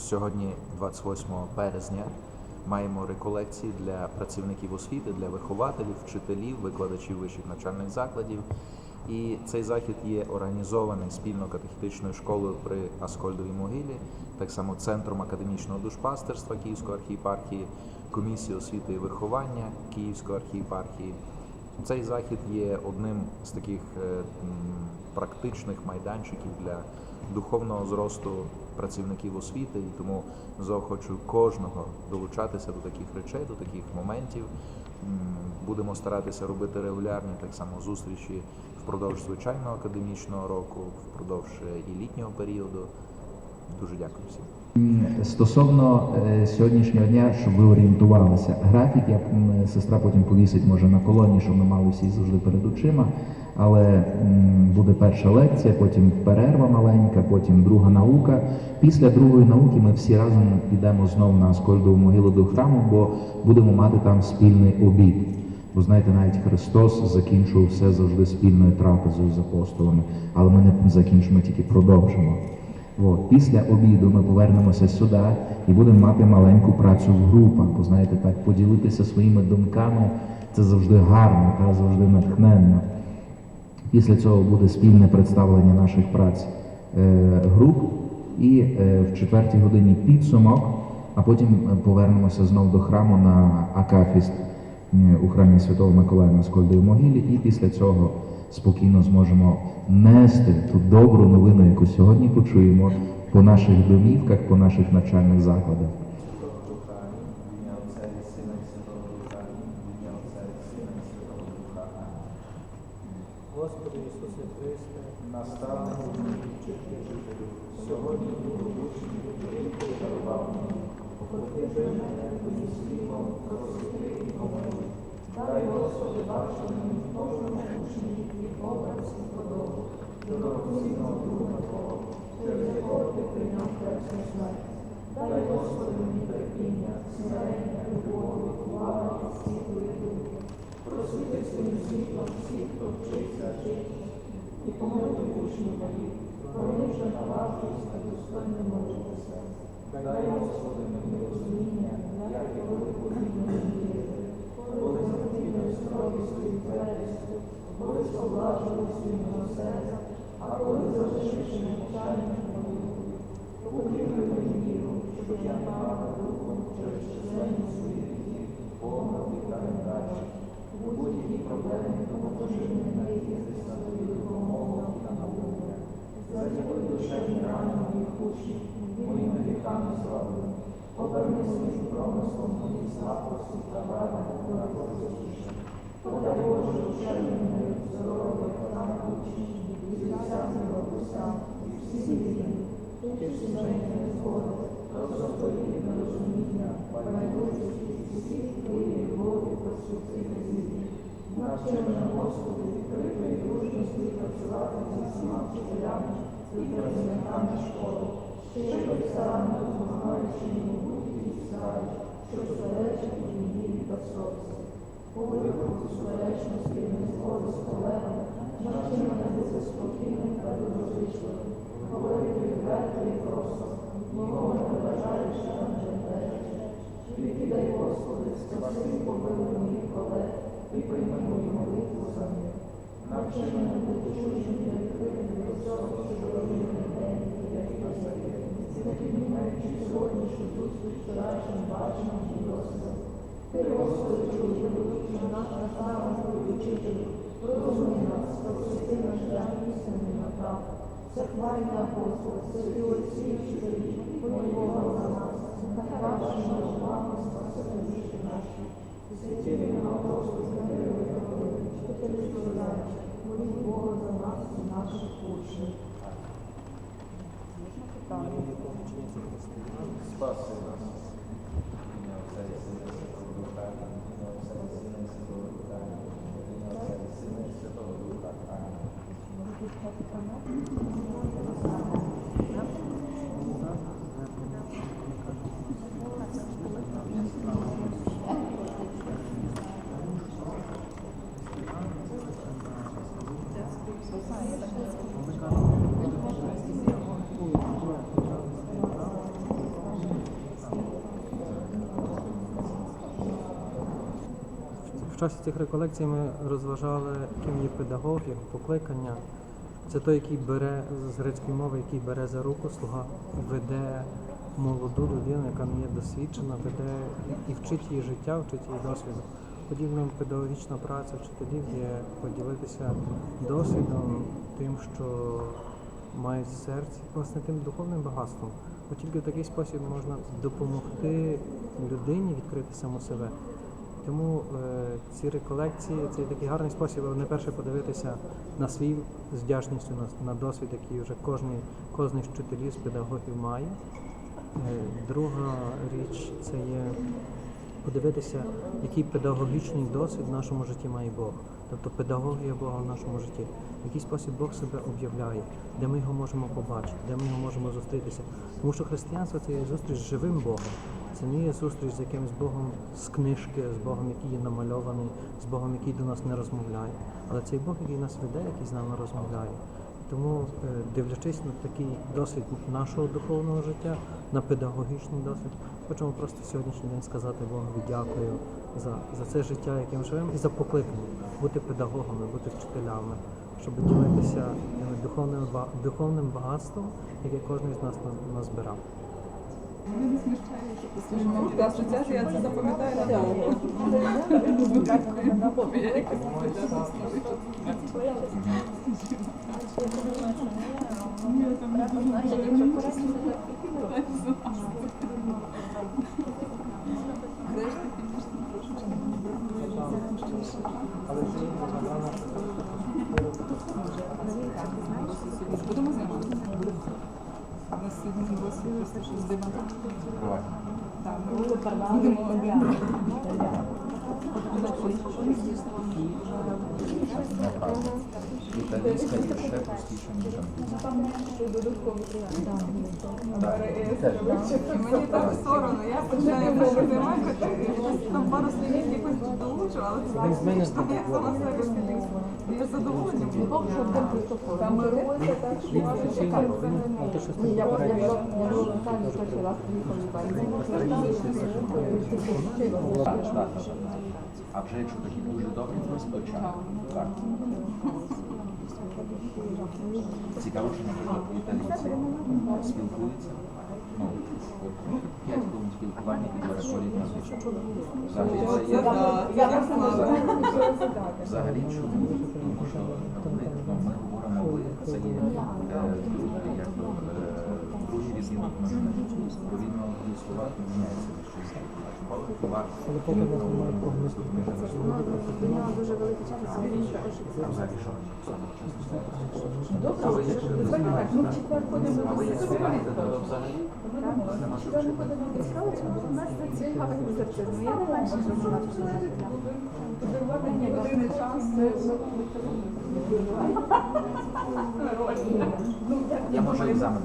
Сьогодні, 28 березня, маємо реколекції для працівників освіти, для вихователів, вчителів, викладачів вищих навчальних закладів. І цей захід є організований спільно катехітичною школою при Аскольдовій могилі, так само Центром академічного душпастерства Київської архієпархії, комісією освіти і виховання Київської архієпархії. Цей захід є одним з таких е, практичних майданчиків для духовного зросту працівників освіти, і тому заохочую кожного долучатися до таких речей, до таких моментів. Будемо старатися робити регулярні так само зустрічі впродовж звичайного академічного року, впродовж е, і літнього періоду. Дуже дякую всім. Стосовно е, сьогоднішнього дня, щоб ви орієнтувалися, графік, як сестра потім повісить, може на колоні, щоб ми мали всі завжди перед очима. Але буде перша лекція, потім перерва маленька, потім друга наука. Після другої науки ми всі разом підемо знову на Аскольдову могилу до храму, бо будемо мати там спільний обід. Бо знаєте, навіть Христос закінчував все завжди спільною трапезою з апостолами, але ми не закінчимо, тільки продовжимо. От. Після обіду ми повернемося сюди і будемо мати маленьку працю в групах, бо знаєте, так поділитися своїми думками це завжди гарно та завжди натхненно. Після цього буде спільне представлення наших праць е, груп і е, в четвертій годині підсумок, а потім е, повернемося знов до храму на Акафіст у храмі Святого Миколая на Скольдовій могилі, і після цього спокійно зможемо нести ту добру новину, яку сьогодні почуємо по наших домівках, по наших навчальних закладах. Ім'я Отця і Сина і Святого Духа. Ім'я Отця і Сина і Святого Духа. Господи Ісусе Христе, Наставник вчителю, сьогодні учні, який дарував мені, покрити мене твоїм світлом, просити і помилуй. Дай, Господи, баченню кожному учні і образ і подобу, дорогоцінного Духа Твого, через якого ти прийняв першу смерть. Дай, Господи, мені терпіння, смирення, любові, світлу і дух. Просити своїм світлом всіх, хто жити, і помилуй учнів моїх, вони вже наважуються достойно молитися. Дай, Господи, мені розуміння, як і велику вільну вірити, коли з необхідною строгістю і твердістю, коли поблажливістю і милосердя, а коли залишивши навчання молитвою. Укріпи мені віру, щоб я мала духом через численні свої гріхи, помилки та невдачі. У будь-якій проблемі допоможи мені надіятися на твою учнів, моїми гріхами славою. Поверни своїм промислом мої слабкості та вади на користіше. Подай Боже душевні мені здоров'я та учнів, і всяким бабусям, і всі рівні. Ти сімейні згоди, розповіді нерозуміння, байдужості, і всіх твої любові по святих звіті. Навчи мене, Господи, відкритої дружності працювати зі всіма вчителями і працівниками школи, щиро і старанно допомагаючи і справі, що суперечить їм вірі та совісті. У випадку суперечності і незгоди з колегами, навчи мене бути спокійним та доброзичливим, говорити відверто і просто, нікого не вважаючи та не. Відкидай, Господи, спаси побили моїх колег і прийми мою молитву за них. Навчи мене бути чужим всього, що робив на день, як і. Не піднімаючи сьогоднішню зустріч вчорашнім баченням і досвідом. Ти, Господи, чує, вивчив наш наставник і розумій нас, просвіти наш шлях істинний направ. Це хвальний апостол, святі отці і вчителі, Бога за нас, нехай ваші молитвами спасе душі наші. Святі апостол, Героїв Героїв, вчителі Солодач, молі Бога за нас і наших учнів. Спаси нас. Ім'я Отця і Сина і Святого Духа. Ім'я Отця і Сина і Святого Духа. Ім'я Отця і Сина і Святого Духа. Амінь. Часі цих реколекцій ми розважали, ким є педагог, як покликання. Це той, який бере з грецької мови, який бере за руку слуга, веде молоду людину, яка не є досвідчена, веде і вчить її життя, вчить її досвіду. Подібна педагогічна праця вчителів є поділитися досвідом, тим, що мають в серці, власне, тим духовним багатством. Бо тільки в такий спосіб можна допомогти людині відкрити саму себе. Тому е, ці реколекції це такий гарний спосіб, не перше подивитися на свій з вдячністю на, досвід, який вже кожен, кожен з вчителів, з педагогів має. Е, друга річ це є подивитися, який педагогічний досвід в нашому житті має Бог. Тобто педагогія Бога в нашому житті. В який спосіб Бог себе об'являє, де ми його можемо побачити, де ми його можемо зустрітися. Тому що християнство це є зустріч з живим Богом. Це не є зустріч з якимось Богом з книжки, з Богом, який є намальований, з Богом, який до нас не розмовляє. Але цей Бог, який нас веде, який з нами розмовляє. Тому, е, дивлячись на такий досвід нашого духовного життя, на педагогічний досвід, хочемо просто сьогоднішній день сказати Богові дякую за, за це життя, яким живемо, і за покликання бути педагогами, бути вчителями, щоб ділитися духовним, духовним багатством, яке кожен з нас назбирав. Мене не смущає, що послужимо та асоціація, я це запам'ятаю надовго якось Ні, там не дуже Решта, звісно, трошечки Будемо займатися. У нас сьогодні досвід що дивно. Так, будемо один. Італійська є ще простіше, мені так соромно, я починаю пишати макати, там пару слів якось долучу, але це смішно, я сама себе сидів. Я з задоволенням буду. Там А вже якщо такі дуже добрі, то спочатку. Так. Цікаво, що, наприклад, італійці спілкуються. Ну, от, п'ять хвилин спілкування і переходять на звичайно. Взагалі, це є. Взагалі чому? Тому що ми, ми говоримо це є е, Відповідно, і слова міняються між дуже великий час. А взагалі що? Добре, ну в четвер ходимо до як співаєте, то взагалі нема що Четвер ми вчити. ходимо до цікаво, у нас зацікавить екзорцизм. Я не менше зробила. Години часу. Я можу екзамен.